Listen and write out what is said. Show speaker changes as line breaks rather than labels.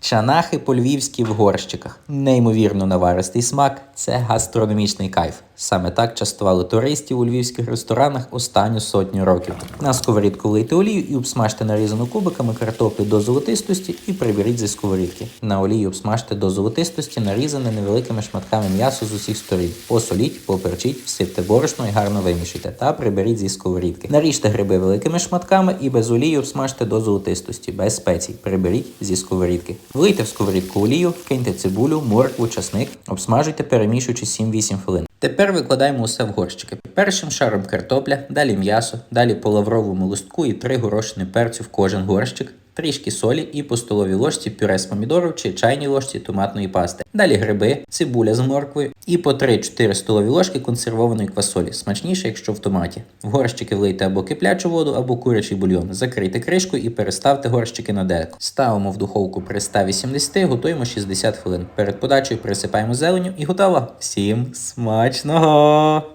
Чанахи по-львівськи в горщиках. Неймовірно наваристий смак це гастрономічний кайф. Саме так частували туристів у львівських ресторанах останню сотню років. На сковорідку влийте олію і обсмажте нарізану кубиками картоплю до золотистості і приберіть зі сковорідки. На олії обсмажте до золотистості нарізане невеликими шматками м'ясо з усіх сторін. Посоліть, поперчіть, всипте борошно і гарно вимішайте та приберіть зі сковорідки. Наріжте гриби великими шматками і без олії обсмажте до золотистості, без спецій. Приберіть зі сковорідки. Влийте в сковорідку олію, киньте цибулю, моркву, часник, обсмажуйте, перемішуючи 7-8 хвилин. Тепер викладаємо усе в горщики. Першим шаром картопля, далі м'ясо, далі по лавровому листку і три горошини перцю в кожен горщик. Трішки солі і по столовій ложці пюре з помідорів чи чайній ложці томатної пасти. Далі гриби, цибуля з морквою і по 3-4 столові ложки консервованої квасолі. Смачніше, якщо в томаті. В горщики влийте або киплячу воду, або курячий бульйон. Закрийте кришкою і переставте горщики на деко. Ставимо в духовку при 180, готуємо 60 хвилин. Перед подачею присипаємо зеленю і готово. Всім смачного!